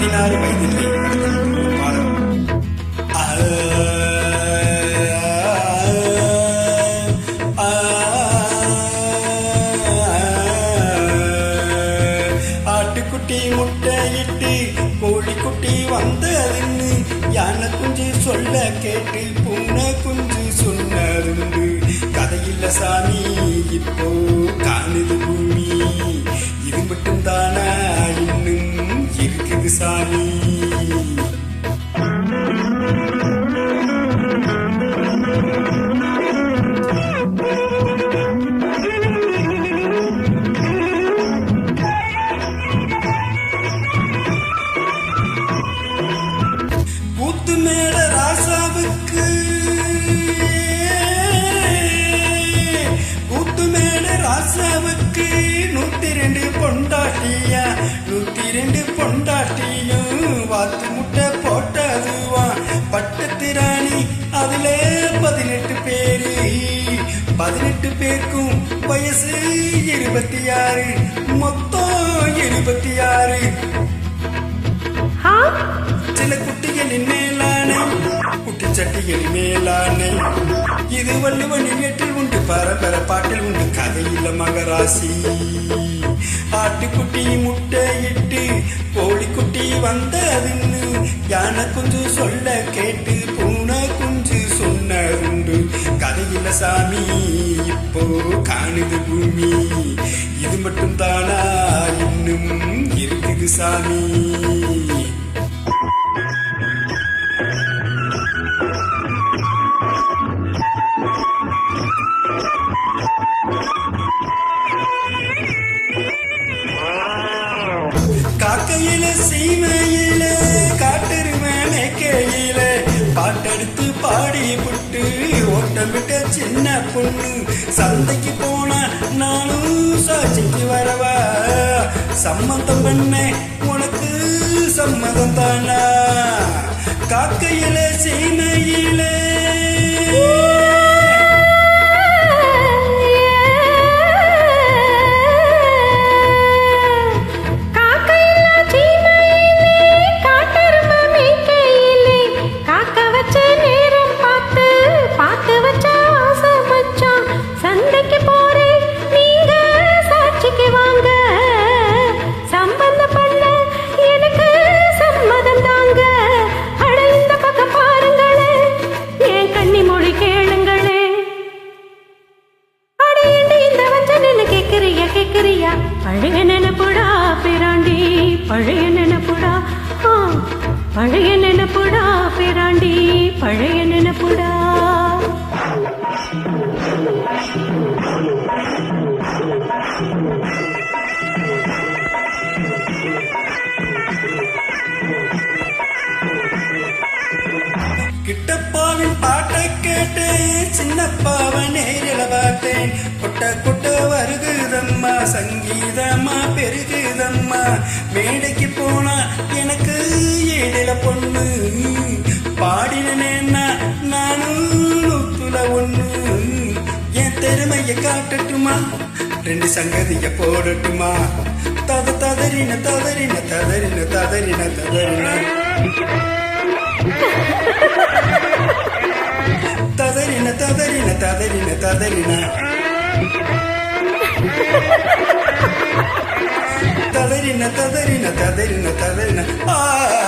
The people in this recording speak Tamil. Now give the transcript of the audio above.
பதினாறு வயதிலே. அடுத்த ஆட்டுக்குட்டி முட்டையிட்டு கோழிக்குட்டி வந்ததுன்னு யானை குஞ்சு சொல்ல கேட்டு பூனை குஞ்சு சொன்னதுண்டு. கதையில்ல சாமி. ராசாவுக்கு நூத்தி ரெண்டு பொண்டாட்டியா நூத்தி ரெண்டு பொண்டாட்டியும் வாத்து முட்டை போட்டதுவா. பட்டத்து ராணி அதுல பதினெட்டு பேரு. பதினெட்டு பேருக்கும் வயசு இருபத்தி ஆறு மொத்தம் இருபத்தி ஆறு சில குட்டிகளின் மேலான குட்டிச்சட்டிகளின் மேலான. இது வள்ளுவனின் உண்டு. பரபர பாட்டில் உண்டு. கதையில மகராசி. ஆட்டுக்குட்டி முட்டையிட்டு கோழிக்குட்டி வந்ததுன்னு யானை குஞ்சு சொல்ல கேட்டு பூனை குஞ்சு சொன்னதுண்டு கதையில சாமி இப்போ காணுது பூமி. இது மட்டும் தானா? இன்னும் இருக்குது சாமி. காக்கையில சீமையில காட்டெருமை மேக்கையில பாட்டெடுத்து பாடி புட்டு ஓட்டமிட்ட சின்ன பொண்ணு சந்தைக்கு போன நானும் சாட்சிக்கு வரவா? சம்மந்தம் பண்ண உனக்கு சம்மதம் தானா? காக்கையில சீமையிலே பழைய நினைப்புடா. பழைய நினைப்புடா பேராண்டி பழைய நினைப்புடா. கிட்டப்பாவின் பாட்டை கேட்டு சின்னப்பாவை நேரில் பார்த்தேன். கொட்ட கொட்ட வருகுதம்மா சங்கீதமா பெருகுதம்மா. மேடைக்கு போனா எனக்கு ஏழில பொண்ணு. பாடினேன்னா நானும் நூத்துல ஒண்ணு. என் திறமைய காட்டட்டுமா? ரெண்டு சங்கதிய போடட்டுமா? தத ததறின ததறின ததறின ததறின ததறின ததறின. கதறின. கதறின கதறின கதறின கதறின. ஆ.